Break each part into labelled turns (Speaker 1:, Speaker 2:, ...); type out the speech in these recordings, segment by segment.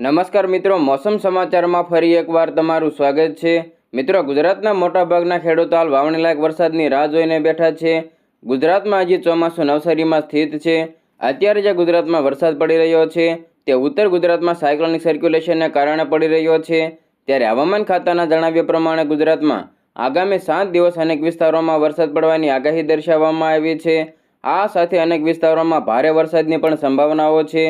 Speaker 1: નમસ્કાર મિત્રો, મોસમ સમાચારમાં ફરી એકવાર તમારું સ્વાગત છે. મિત્રો, ગુજરાતના મોટાભાગના ખેડૂતો હાલ વાવણીલાયક વરસાદની રાહ જોઈને બેઠા છે. ગુજરાતમાં હજી ચોમાસું નવસારીમાં સ્થિત છે. અત્યારે જે ગુજરાતમાં વરસાદ પડી રહ્યો છે, તે ઉત્તર ગુજરાતમાં સાયક્લોનિક સર્ક્યુલેશનને કારણે પડી રહ્યો છે. ત્યારે હવામાન ખાતાના જણાવ્યા પ્રમાણે ગુજરાતમાં આગામી સાત દિવસ અનેક વિસ્તારોમાં વરસાદ પડવાની આગાહી દર્શાવવામાં આવી છે. આ સાથે અનેક વિસ્તારોમાં ભારે વરસાદની પણ સંભાવનાઓ છે.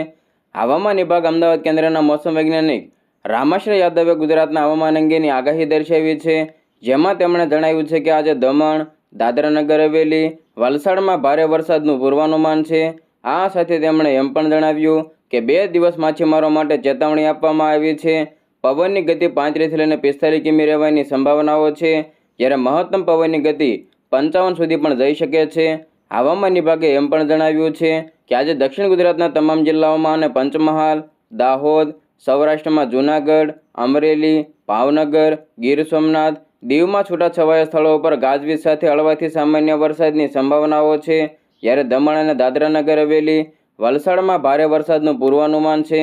Speaker 1: હવામાન વિભાગ અમદાવાદ કેન્દ્રના મોસમ વૈજ્ઞાનિક રામાશ્રય યાદવે ગુજરાતના હવામાન અંગેની આગાહી દર્શાવી છે, જેમાં તેમણે જણાવ્યું છે કે આજે દમણ, દાદરાનગર હવેલી, વલસાડમાં ભારે વરસાદનું પૂર્વાનુમાન છે. આ સાથે તેમણે એમ પણ જણાવ્યું કે બે દિવસ માછીમારો માટે ચેતવણી આપવામાં આવી છે. પવનની ગતિ પાંત્રીસથી લઈને પિસ્તાલીસ કિમી રહેવાની સંભાવનાઓ છે, જ્યારે મહત્તમ પવનની ગતિ પંચાવન સુધી પણ જઈ શકે છે. હવામાન વિભાગે એમ પણ જણાવ્યું છે કે આજે દક્ષિણ ગુજરાતના તમામ જિલ્લાઓમાં અને પંચમહાલ, દાહોદ, સૌરાષ્ટ્રમાં જૂનાગઢ, અમરેલી, ભાવનગર, ગીર સોમનાથ, દીવમાં છૂટાછવાયા સ્થળો ઉપર ગાજવીજ સાથે હળવાથી સામાન્ય વરસાદની સંભાવનાઓ છે. જ્યારે દમણ અને દાદરાનગર હવેલી, વલસાડમાં ભારે વરસાદનું પૂર્વાનુમાન છે.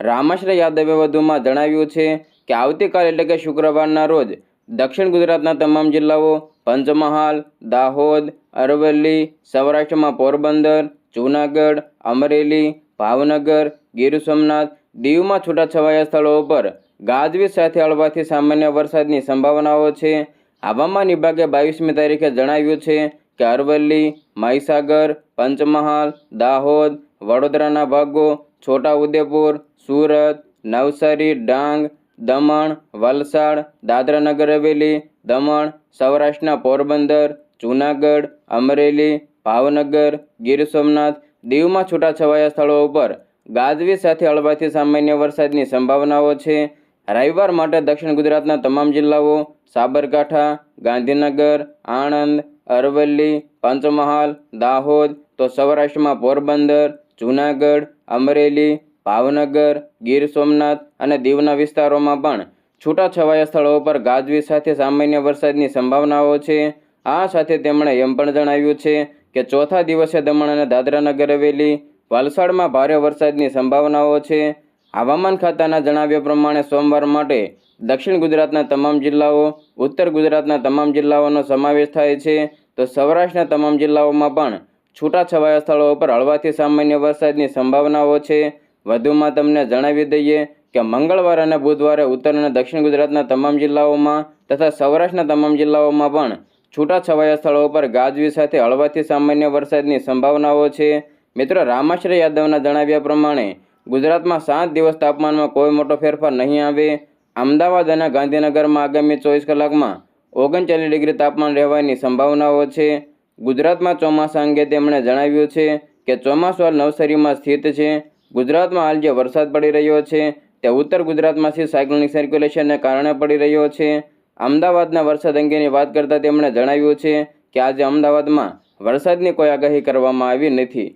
Speaker 1: રામાશ્રય યાદવે વધુમાં જણાવ્યું છે કે આવતીકાલ એટલે કે શુક્રવારના રોજ દક્ષિણ ગુજરાતના તમામ જિલ્લાઓ પંચમહાલ, દાહોદ, અરવલ્લી, સૌરાષ્ટ્રમાં પોરબંદર, જૂનાગઢ, અમરેલી, ભાવનગર, ગીર સોમનાથ દીવમાં છૂટાછવાયા સ્થળો ઉપર ગાજવીજ સાથે હળવાથી સામાન્ય વરસાદની સંભાવનાઓ છે. હવામાન વિભાગે બાવીસમી તારીખે જણાવ્યું છે કે અરવલ્લી, મહીસાગર, પંચમહાલ, દાહોદ, વડોદરાના ભાગો, છોટાઉદેપુર, સુરત, નવસારી, ડાંગ દમણ, વલસાડ, દાદરાનગર હવેલી, દમણ, સૌરાષ્ટ્રના પોરબંદર, જૂનાગઢ, અમરેલી, ભાવનગર, ગીર સોમનાથ દીવમાં છૂટાછવાયા સ્થળો ઉપર ગાજવીજ સાથે હળવાથી સામાન્ય વરસાદની સંભાવનાઓ છે. રવિવાર માટે દક્ષિણ ગુજરાતના તમામ જિલ્લાઓ સાબરકાંઠા, ગાંધીનગર, આણંદ, અરવલ્લી, પંચમહાલ, દાહોદ તો સૌરાષ્ટ્રમાં પોરબંદર, જૂનાગઢ, અમરેલી ભાવનગર, ગીર સોમનાથ અને દીવના વિસ્તારોમાં પણ છૂટાછવાયા સ્થળો પર ગાજવીજ સાથે સામાન્ય વરસાદની સંભાવનાઓ છે. આ સાથે તેમણે એમ પણ જણાવ્યું છે કે ચોથા દિવસે દમણ અને દાદરાનગર હવેલી વલસાડમાં ભારે વરસાદની સંભાવનાઓ છે. હવામાન ખાતાના જણાવ્યા પ્રમાણે સોમવાર માટે દક્ષિણ ગુજરાતના તમામ જિલ્લાઓ, ઉત્તર ગુજરાતના તમામ જિલ્લાઓનો સમાવેશ થાય છે. તો સૌરાષ્ટ્રના તમામ જિલ્લાઓમાં પણ છૂટાછવાયા સ્થળો પર હળવાથી સામાન્ય વરસાદની સંભાવનાઓ છે. વધુમાં તમને જણાવી દઈએ કે મંગળવાર અને બુધવારે ઉત્તર અને દક્ષિણ ગુજરાતના તમામ જિલ્લાઓમાં તથા સૌરાષ્ટ્રના તમામ જિલ્લાઓમાં પણ છૂટાછવાયા સ્થળો પર ગાજવી સાથે હળવાથી સામાન્ય વરસાદની સંભાવનાઓ છે. મિત્રો, રામાશ્રય યાદવના જણાવ્યા પ્રમાણે ગુજરાતમાં સાત દિવસ તાપમાનમાં કોઈ મોટો ફેરફાર નહીં આવે. અમદાવાદ અને ગાંધીનગરમાં આગામી ચોવીસ કલાકમાં ઓગણચાલીસ ડિગ્રી તાપમાન રહેવાની સંભાવનાઓ છે. ગુજરાતમાં ચોમાસા અંગે તેમણે જણાવ્યું છે કે ચોમાસું હાલ નવસારીમાં સ્થિત છે. ગુજરાતમાં હાલ જે વરસાદ પડી રહ્યો છે, તે ઉત્તર ગુજરાતમાંથી સાયક્લોનિક સર્ક્યુલેશનને કારણે પડી રહ્યો છે. અમદાવાદના વરસાદ અંગેની વાત કરતાં તેમણે જણાવ્યું છે કે આજે અમદાવાદમાં વરસાદની કોઈ આગાહી કરવામાં આવી નથી.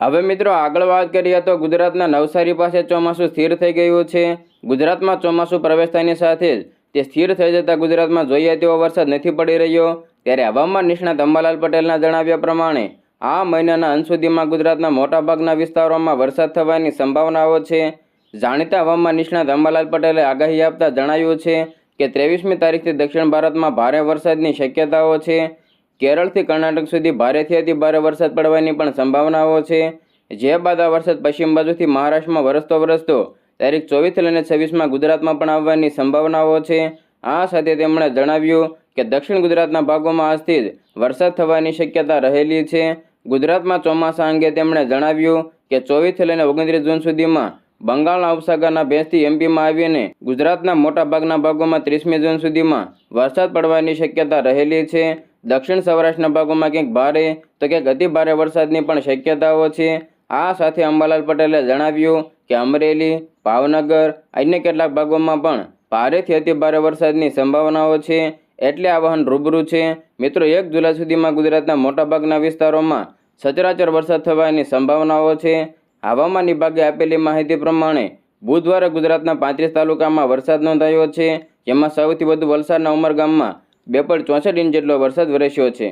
Speaker 1: હવે મિત્રો આગળ વાત કરીએ તો ગુજરાતના નવસારી પાસે ચોમાસું સ્થિર થઈ ગયું છે. ગુજરાતમાં ચોમાસું પ્રવેશતાની સાથે જ તે સ્થિર થઈ જતાં ગુજરાતમાં જોઈએ તેવો વરસાદ નથી પડી રહ્યો. ત્યારે હવામાન નિષ્ણાત અંબાલાલ પટેલના જણાવ્યા પ્રમાણે આ મહિનાના અંત સુધીમાં ગુજરાતના મોટાભાગના વિસ્તારોમાં વરસાદ થવાની સંભાવનાઓ છે. જાણીતા હવામાન નિષ્ણાત અંબાલાલ પટેલે આગાહી આપતા જણાવ્યું છે કે ત્રેવીસમી તારીખથી દક્ષિણ ભારતમાં ભારે વરસાદની શક્યતાઓ છે. કેરળથી કર્ણાટક સુધી ભારેથી અતિ ભારે વરસાદ પડવાની પણ સંભાવનાઓ છે. જે બાદ આ વરસાદ પશ્ચિમ બાજુથી મહારાષ્ટ્રમાં વરસતો વરસતો તારીખ ચોવીસથી લઈને છવ્વીસમાં ગુજરાતમાં પણ આવવાની સંભાવનાઓ છે. આ સાથે તેમણે જણાવ્યું કે દક્ષિણ ગુજરાતના ભાગોમાં આજથી જ વરસાદ થવાની શક્યતા રહેલી છે. ગુજરાતમાં ચોમાસા અંગે તેમણે જણાવ્યું કે ચોવીસથી લઈને ઓગણત્રીસ જૂન સુધીમાં બંગાળના ઉપસાગરના ભેંસથી એમપીમાં આવીને ગુજરાતના મોટાભાગના ભાગોમાં ત્રીસમી જૂન સુધીમાં વરસાદ પડવાની શક્યતા રહેલી છે. દક્ષિણ સૌરાષ્ટ્રના ભાગોમાં ક્યાંક ભારે તો ક્યાંક અતિ ભારે વરસાદની પણ શક્યતાઓ છે. આ સાથે અંબાલાલ પટેલે જણાવ્યું કે અમરેલી, ભાવનગર, અન્ય કેટલાક ભાગોમાં પણ ભારેથી અતિ ભારે વરસાદની સંભાવનાઓ છે. એટલે આ વાહન રૂબરૂ છે. મિત્રો, એક જુલાઈ સુધીમાં ગુજરાતના મોટાભાગના વિસ્તારોમાં સચરાચર વરસાદ થવાની સંભાવનાઓ છે. હવામાન વિભાગે આપેલી માહિતી પ્રમાણે બુધવારે ગુજરાતના પાંત્રીસ તાલુકામાં વરસાદ નોંધાયો છે, જેમાં સૌથી વધુ વલસાડના ઉમરગામમાં બે પોઈન્ટ ચોસઠ ઇંચ જેટલો વરસાદ વરસ્યો છે.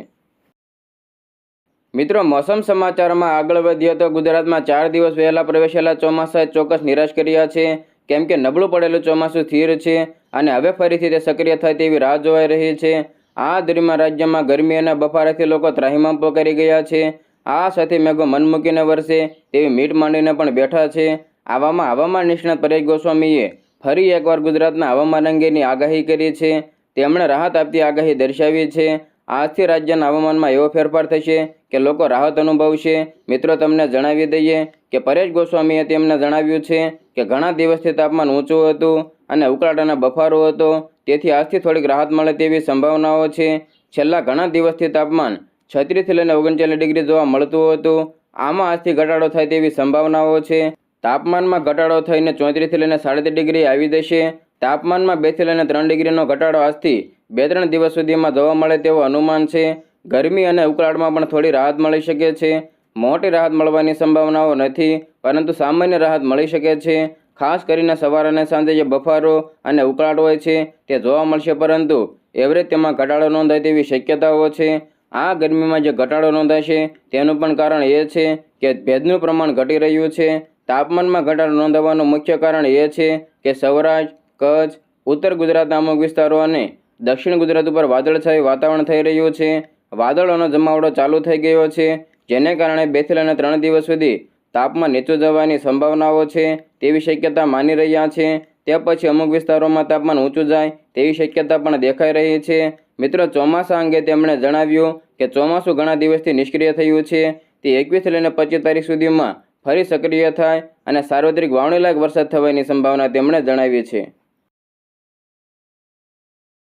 Speaker 1: મિત્રો, મોસમ સમાચારમાં આગળ વધીએ તો ગુજરાતમાં ચાર દિવસ વહેલા પ્રવેશેલા ચોમાસાએ ચોક્કસ નિરાશ કર્યા છે. કેમ કે નબળું પડેલું ચોમાસું સ્થિર છે અને હવે ફરીથી તે સક્રિય થાય તેવી રાહ જોવાઈ રહી છે. આ દરમિયાન રાજ્યમાં ગરમી અને બફારાથી લોકો ત્રાહિમામ કરી ગયા છે. આ સાથે મેઘો મન મૂકીને વરસે તેવી મીટ માંડીને પણ બેઠા છે. આવામાં હવામાન નિષ્ણાત પરેશ ગોસ્વામીએ ફરી એકવાર ગુજરાતના હવામાન અંગેની આગાહી કરી છે. તેમણે રાહત આપતી આગાહી દર્શાવી છે. આજથી રાજ્યના હવામાનમાં એવો ફેરફાર થશે કે લોકો રાહત અનુભવશે. મિત્રો, તમને જણાવી દઈએ કે પરેશ ગોસ્વામીએ તેમને જણાવ્યું છે કે ઘણા દિવસથી તાપમાન ઊંચું હતું અને ઉકળાટાનો બફારો હતો. તેથી આજથી થોડીક રાહત મળે તેવી સંભાવનાઓ છે. છેલ્લા ઘણા દિવસથી તાપમાન છત્રીસથી લઈને ઓગણચાલીસ ડિગ્રી જોવા મળતું હતું. આમાં આજથી ઘટાડો થાય તેવી સંભાવનાઓ છે. તાપમાનમાં ઘટાડો થઈને ચોત્રીસથી લઈને સાડત્રીસ ડિગ્રી આવી જશે. તાપમાનમાં બેથી લઈને ત્રણ ડિગ્રીનો ઘટાડો આજથી બે ત્રણ દિવસ સુધીમાં જોવા મળે તેવું અનુમાન છે. ગરમી અને ઉકળાટમાં પણ થોડી રાહત મળી શકે છે. મોટી રાહત મળવાની સંભાવનાઓ નથી, પરંતુ સામાન્ય રાહત મળી શકે છે. ખાસ કરીને સવાર અને સાંજે જે બફારો અને ઉકળાટ હોય છે, તે જોવા મળશે, પરંતુ એવરેજ તેમાં ઘટાડો નોંધાય તેવી શક્યતાઓ છે. આ ગરમીમાં જે ઘટાડો નોંધાશે તેનું પણ કારણ એ છે કે ભેજનું પ્રમાણ ઘટી રહ્યું છે. તાપમાનમાં ઘટાડો નોંધાવાનું મુખ્ય કારણ એ છે કે સૌરાષ્ટ્ર, કચ્છ, ઉત્તર ગુજરાતના અમુક વિસ્તારો અને દક્ષિણ ગુજરાત ઉપર વાદળછાયું વાતાવરણ થઈ રહ્યું છે. વાદળોનો જમાવડો ચાલુ થઈ ગયો છે. જેને કારણે બેથી લઈને ત્રણ દિવસ સુધી તાપમાન નીચું જવાની સંભાવનાઓ છે, તેવી શક્યતા માની રહ્યા છે. તે પછી અમુક વિસ્તારોમાં તાપમાન ઊંચું જાય તેવી શક્યતા પણ દેખાઈ રહી છે. મિત્રો, ચોમાસા અંગે તેમણે જણાવ્યું કે ચોમાસું ઘણા દિવસથી નિષ્ક્રિય થયું છે. તે એકવીસથી લઈને પચીસ તારીખ સુધીમાં ફરી સક્રિય થાય અને સાર્વત્રિક વાવણીલાયક વરસાદ થવાની સંભાવના તેમણે જણાવી છે.